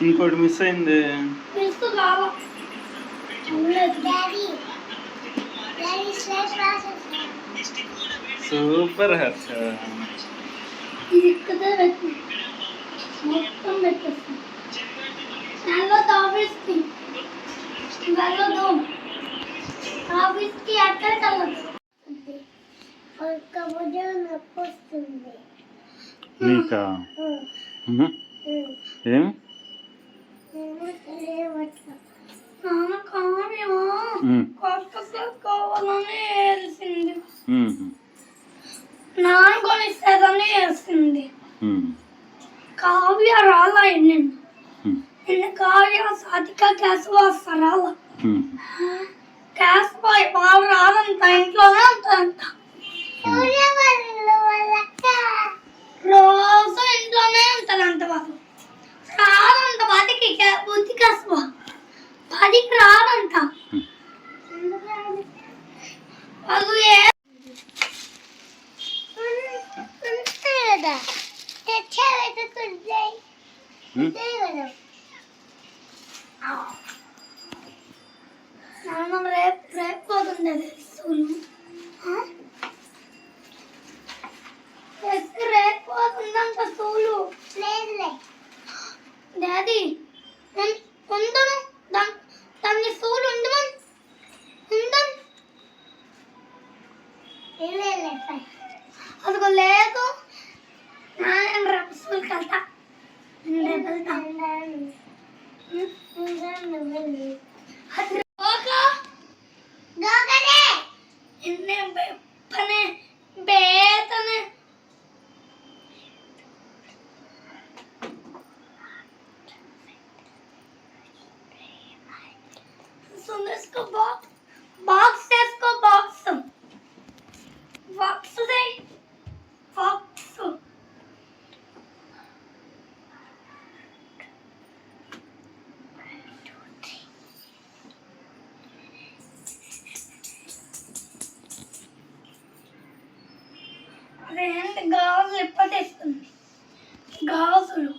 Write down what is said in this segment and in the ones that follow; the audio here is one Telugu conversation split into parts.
ఇంకోటి మిస్ అయింది తెలుసు బాగా డాడీ డాడీ స్లేట్ రాసేస్తా సూపర్ హర్ష ఇది ఇక్కడ పెట్టు మొత్తం పెట్టేస్తా దానిలో ఆఫీస్కి వెళ్ళదు ఆఫీస్కి అక్కడ వెళ్ళదు ఒక్క భుజం నొప్పి వస్తుంది నీకా ఉమ్, కొత్త సెట్ కావాలని వేసింది ఉమ్, నాన్న కొనిస్తుందని Galatasaray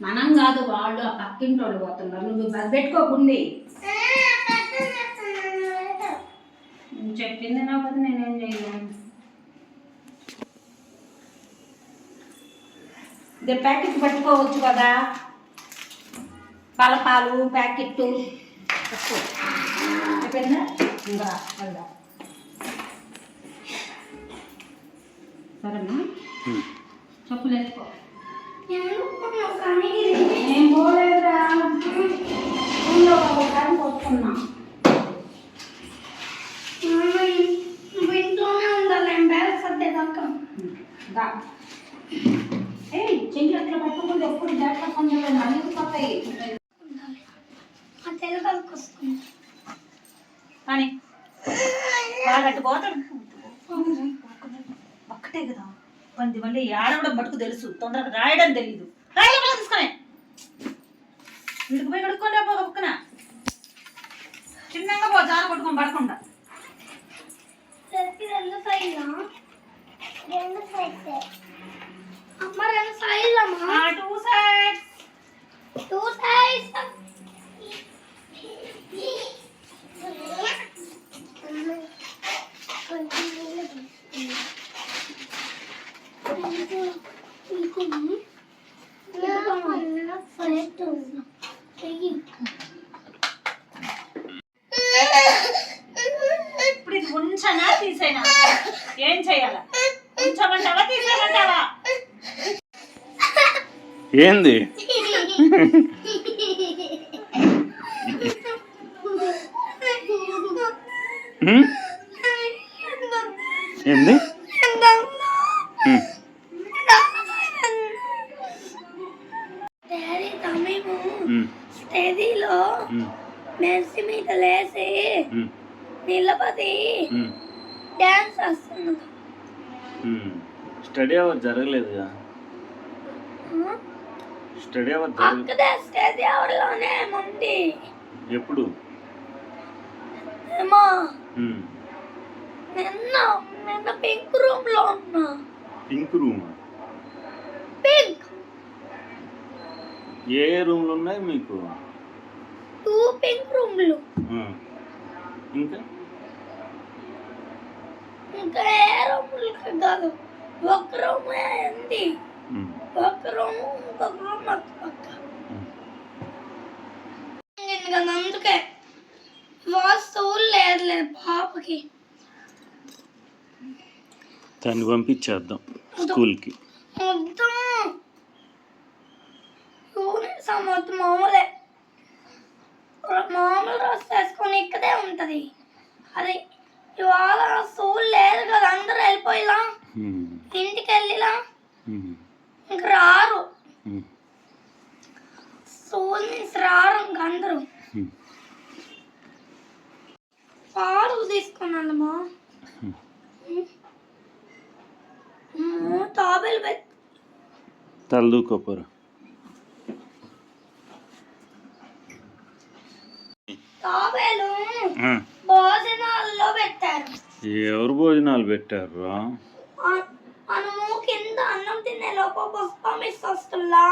మనం కాదు వాళ్ళు ఆ పక్కింటి వాళ్ళు పోతున్నారు. నువ్వు బస్ పెట్టుకోకుండి. నువ్వు చెప్పింది నా కదా నేనేం చేయను ఇదే ప్యాకెట్ పట్టుకోవచ్చు కదా? పాలపాలు ప్యాకెట్ అయిపోయిందా? ఇంకా వెళ్దా సరేనా. చెప్పులు వేసుకో నేను పోలేదురా. ఊళ్ళో ఒక దానికి వస్తున్నా నువ్వు ఇంట్లోనే ఉండాలి బ్యాగ్ సర్దేదాకా దా. ఏయ్ చెయ్యి అట్లా పట్టుకుంటే ఎప్పుడు జాగ్రత్త కొంచెం నలిగిపోతాయి ఉండాలి ఆ తెలుగుకి వస్తుంది కానీ వాడు అటు పోతాడు ఒక్కటే కదా పంది మళ్ళీ ఆడవడం మటుకు తెలుసు. తొందరగా రాయడం తెలియదు రాయడం తీసుకొని. ఇంటికి పోయి కడుక్కొని పో పక్కన. చిన్నగా పో జాన కొట్టుకొని పడకుండా. రెండు సైజా రెండు సైజ్ అమ్మ రెండు సైజ్ అమ్మా టూ టూ సైజ్ ఇప్పుడు ఇది ఉంచనా తీసేనా? ఏం చేయాలా? ఉంచమంటావా తీసేయమంటావా? ఏంది? ఉమ్? వస్తున్నాడు ఉమ్. స్టడీ అవర్ జరగలేదుగా? స్టడీ అవర్ అక్కడే స్టడీ అవర్లోనే ఉంది ఎప్పుడు? ఏమో. నిన్న నిన్న పింక్ రూమ్లో ఉన్నా. Pink room? పింక్. ఏ ఏ రూమ్లు ఉన్నాయి మీకు? టూ పింక్ రూమ్లు. ఇంకా? ఇంకా ఏ రూమ్లు కాదు. ఒక రూమ్ ఉంది. ఒక రూమ్ ఇంకొక రూమ్ పక్క. కదా అందుకే. వస్తువులు లేదులే పాపకి. దాన్ని పంపించేద్దాం స్కూల్కి. మొత్తం యూనిఫామ్ మొత్తం మామూలే మామూలు డ్రెస్ వేసుకొని ఇక్కడే ఉంటది. అది ఇవాళ స్కూల్ లేదు కదా అందరూ వెళ్ళిపోయిలా. ఇంటికి వెళ్ళిలా. ఇంక రారు. స్కూల్ నుంచి రారు ఇంక అందరూ. పాలు తీసుకున్నానమ్మా తాబేలు పెట్టి తలదూకోపోరా తాబేలు. భోజనాల్లో పెట్టారు ఎవరు భోజనాలు పెట్టారు? మనము కింద అన్నం తినే లోపల పుష్పం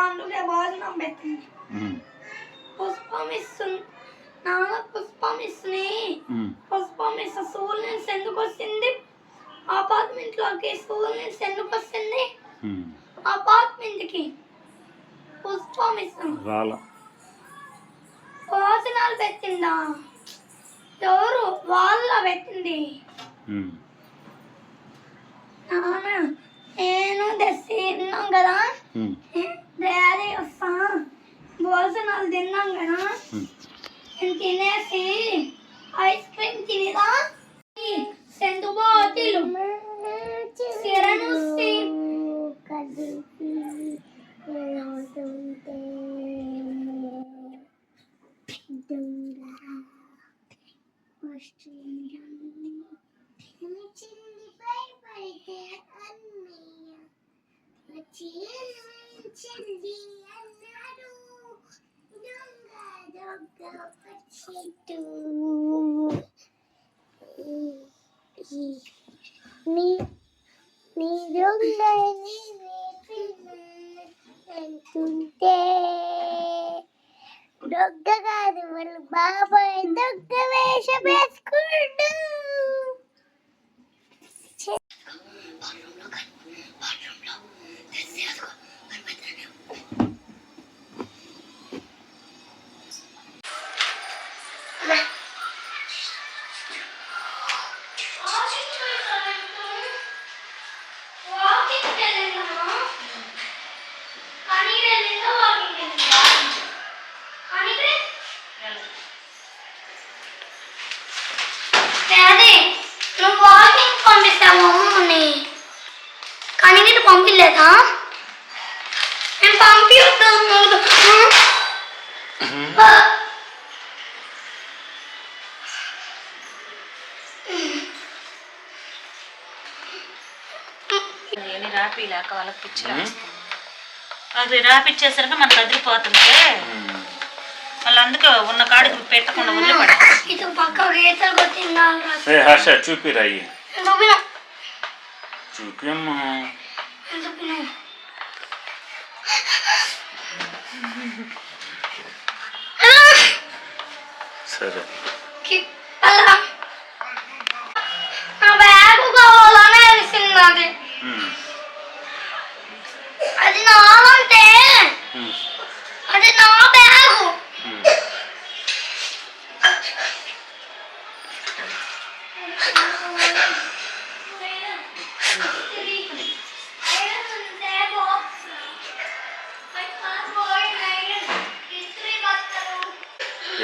అందుకే భోజనం పెట్టింది. పుష్పం ఇస్తుంది నాన్న పుష్పం ఇస్తుంది పుష్పం ఇస్తా స్కూల్ నుంచి ఎందుకు వస్తుంది అపార్ట్మెంట్లోకి స్కూల్ నుంచి ఎందుకు అపార్ట్మెంట్కి పుష్పం ఇస్తాం రాల. భోజనాలు పెట్టిందా? ఎవరు? వాళ్ళ పెట్టింది. ನಾನು ಏನು ದಸಿನಂಗದ ದೇರಿ ಅಪ್ಪ ಬೋಸನಲ್ಲಿ ತಿನ್ನಂಗನ ತಿನ್ನೇಸಿ ಐಸ್ ಕ್ರೀಮ್ ತಿನ್ನಿದ ఏమి రాపిలేక వాళ్ళకి పిచ్చి. అది రాపిచ్చేసరికి మనకు అదిరిపోతుంటే మళ్ళీ అందుకే ఉన్న కాడికి పెట్టకుండా వదిలిపడే చూపిమ్మా ఎందుకు సరే. అది నా బ్యాగు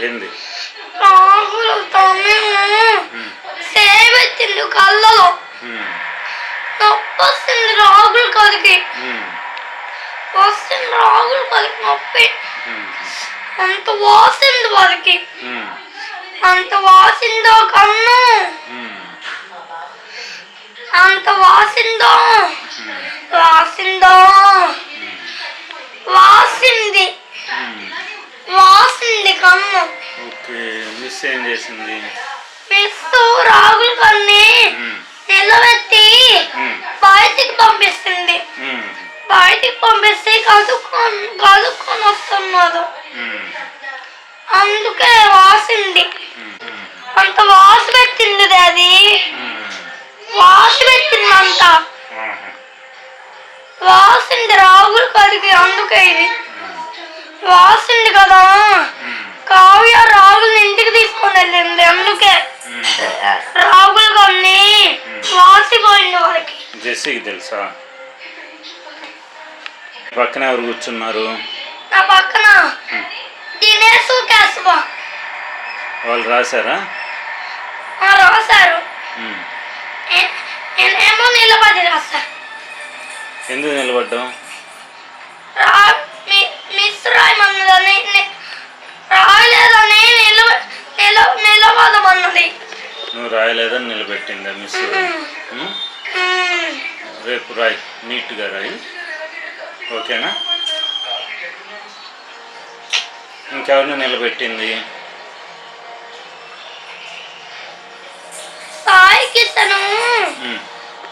ఏంది? రాహుల్ సేవ తిండు కళ్ళలో నొప్పి వస్తుంది రాహుల్ కలికి వస్తుంది రాహుల్ కలికి నొప్పి. అంత వాసింది వాళ్ళకి. ఉమ్, అంత వాసిందో కన్ను. ఉమ్, అంత వాసిందో. వాసిందో. వాసింది. వాసింది కన్ను. ఓకే మిస్ ఏం చేసింది? మిస్ రాగులు కన్ని నిలబెట్టి బయటికి పంపిస్తుంది. బయటికి పంపిస్తే కదుక్కొని కదుక్కొని వస్తున్నారు అందుకే వాసింది అంత వాసి పెట్టింది అది. వాసి పెట్టిందంత ఆహా. వాసింది రాగులు కదిగి అందుకే ఇది వాసింది కదా కావ్య రాగులు ఇంటికి తీసుకొని వెళ్ళింది అందుకే. రాగులు కొన్ని వాసిపోయింది వాళ్ళకి జెస్సీకి తెలుసా పక్కన ఎవరు కూర్చున్నారు? నా పక్కన దినేష్ కేశవ. వాళ్ళు రాశారా? ఆ రాశారు. నేనేమో నిలబడి రాశా ఎందుకు నిలబడ్డావు? మిస్ రాయమన్నదని రాయలేదని నిలబ నిల నిలబడమన్నది. నువ్వు రాయలేదని నిలబెట్టిందా మిస్. రేపు రాయి నీట్గా రాయి. ఓకేనా? ఇంకెవరిని నిలబెట్టింది. సాయి కిషన్ ఉమ్,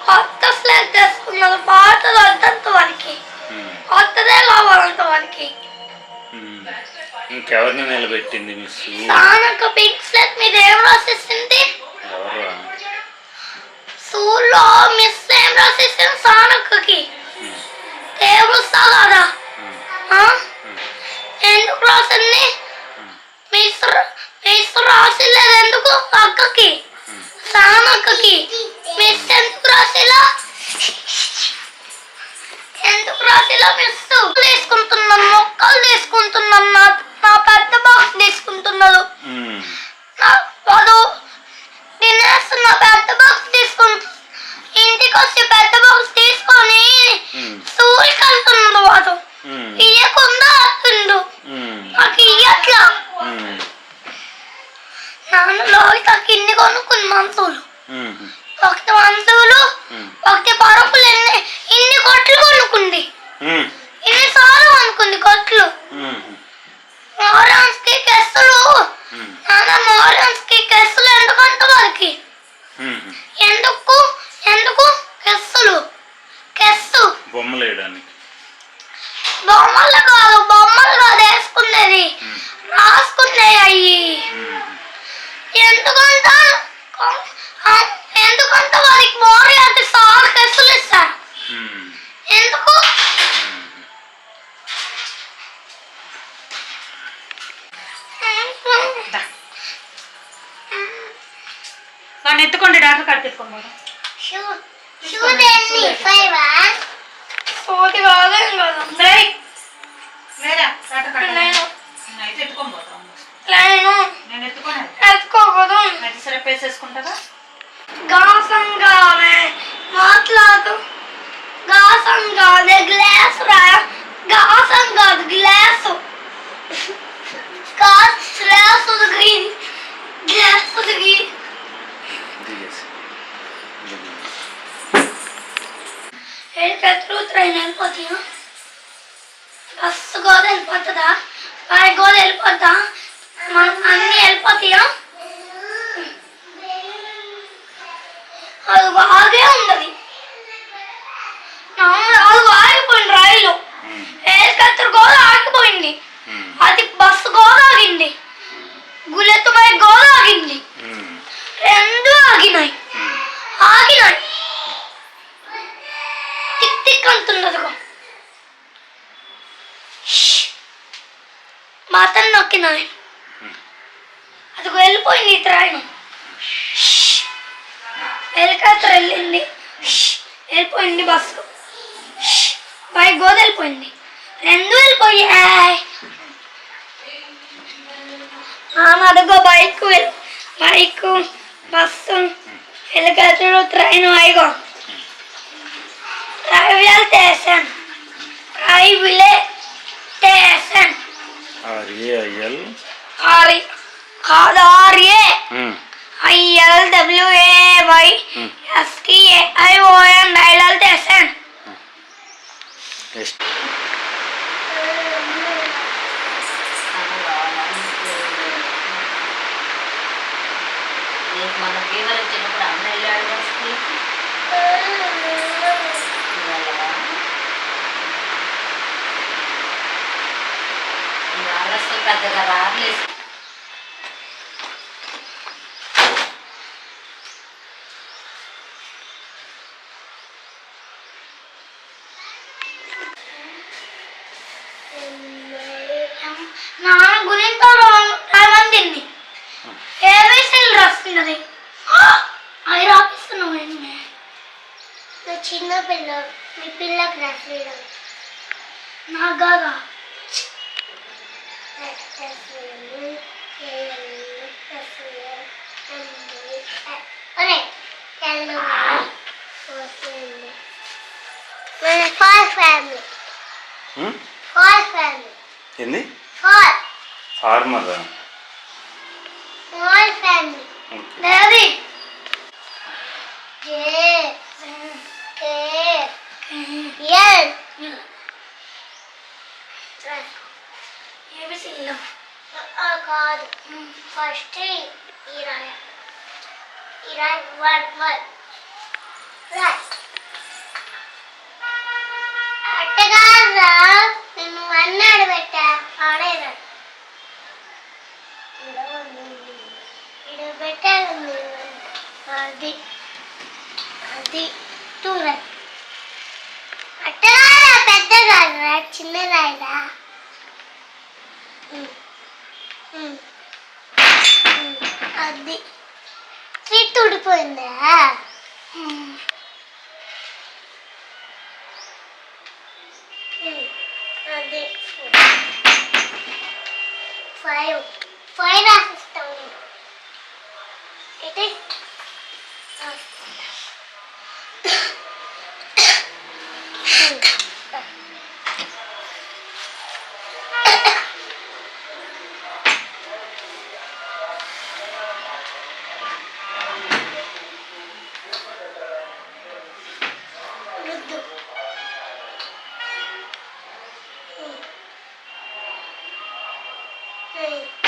కొత్త తెచ్చుకున్నది వద్దంత వారికి కొత్తదే వారికి. ఇంకెవరిని నిలబెట్టింది మిస్ దానొక పింక్ స్లాగ్ మీద ఏం రాసేసింది ఎవరు స్కూల్లో మిస్ ఏం రాసేసింది సానక్కకి కదా ఆ? ఎందుకు రాసింది? మిస్ రాసిలేదు ఎందుకు అక్కకి? సానక్కకి మిస్ ఎందుకు రాసిలా? ఎందుకు రాసిలా మిస్ తీసుకుంటున్నాను మొక్కలు తీసుకుంటున్నాను. నా నా పెద్ద బాక్స్ నా వాడు దినేష్ నా పెద్ద బాక్స్ తీసుకుంటు ఇంటికి వచ్చి పెద్ద బాక్స్ తీసుకొని స్కూల్కి వెళ్తున్నాడు వాడు. ఇయ్యకుండా వస్తుండు నాకు ఇయ్యట్లా. నాన్న లోహితకి ఇన్ని కొనుక్కుని మంతులు ఒకటి మంతులు ఒకటి పరుపులు ఎన్ని ఇన్ని కొట్లు కొనుక్కుంది. ఉమ్, ఇన్నిసార్లు కొనుక్కుంది కొట్లు. మోరన్స్కి కెస్సులు. నాన్న మోరన్స్కి కెస్సులు ఎందుకంట ఉమ్. ఎందుకు? ఎందుకు? కెస్సులు. కెస్సు. బొమ్మలు వేయడానికి. బొమ్మలు కాదు బొమ్మలు కాదు వేసుకునేది రాసుకునేవి అయ్యి. ఆ, ఎందుకంట వారికి మోరీ అంటే చాలా కెస్సులు ఇస్తారు? ఎందుకు. వాడిని ఎత్తుకోండి డాక్టర్. చూడండి ఫైవ్ సోది కాదేం కదా నేను వేసేసుకుంటారా గాసంగానే మాట్లాడు. గాసంగానే గ్లాస్ రా. గాసం కాదు గ్లాస్ గ్లాస్ ఉదిగి గ్లాస్ ఉదిగి దిగేసి ఎక్కడెత్తులు ట్రైన్ వెళ్ళిపోతాయా బస్సు గోద వెళ్ళిపోతుందా బాయ్ గోద వెళ్ళిపోతా మనం అన్నీ వెళ్ళిపోతాయా అది బాగే ఉన్నది అది ఆగిపోయింది రైలు హెలికాప్టర్ గోద ఆగిపోయింది అది బస్సు గోద ఆగింది గులెత్తుపై గోద ఆగింది రెండు ఆగినాయి ఆగినాయి టిక్ టిక్ అంటున్నది మాతను నొక్కినాయి అది వెళ్ళిపోయింది ఈ ట్రైన్ హెలికాప్టర్ వెళ్ళింది వెళ్ళిపోయింది బస్సు. బైక్ గోద వెళ్ళిపోయింది. రెండు వెళ్ళిపోయాయి. నాన్న అదిగో bike bike bus helicopter train అయిగో railway station railway station R A I L R కాదు R A I L W A Y S T I O N railway station ఎస్ట్ రేపు మన ఫీవర్ వచ్చినప్పుడు అన్న వెళ్ళాడు కదా స్కూల్కి అసలు పెద్దగా రావట్లేదు నాన్న గురించి రామందింది ఏబీసీలు రాస్తున్నది అవి రాపిస్తున్నావు నువ్వు చిన్న పిల్ల మీ పిల్లకి రాసేయడం నాకు కాదా ఫార్ ఫ్యామిలీ ఫార్ ఫ్యామిలీ ఏంది ఫార్ ఫార్మర్ స్మాల్ ఫ్యామిలీ లేదు జే కే ఎల్ ఏబీసీలు కాదు. First Iran. Iran word one one. Right అట్టగారా నేను అన్నాడు పెట్టా ఆడేరా ఇది పెట్టాను అది అది టూ అట్టగా పెద్ద కాదురా చిన్న అది స్వీట్ ఊడిపోయిందా? ఉమ్. అది. ఫైవ్. ఫైవ్ రాసి think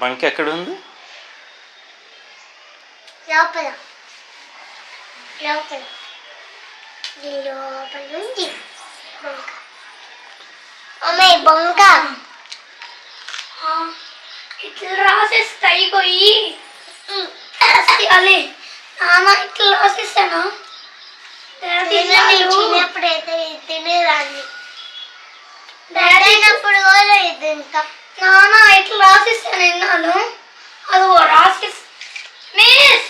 బంక్ ఎక్కడ ఉంది లోపల. లోపల బంక. ఇట్లా రాసేస్తాయి పోయి అలే నాన్న ఇట్లా రాసేస్తాను? తినేదాన్ని. దాటినప్పుడు కూడా ఇది ఇంకా నాన్న ఇట్లా రాసిస్తాను ఎన్నాను అది రాసి మిస్!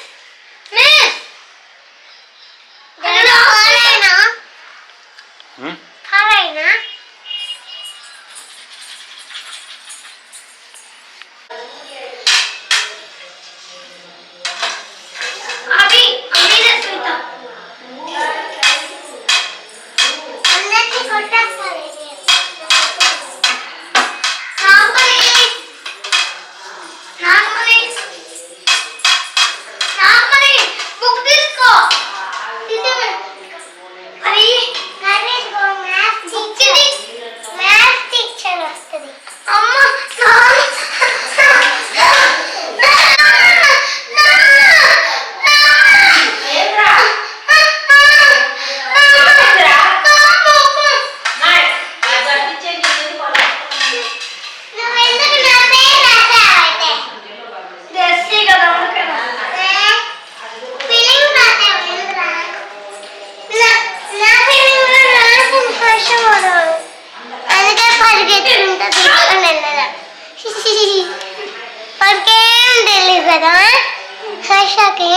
వాడికేం తెలియదు కదా? హర్షకి?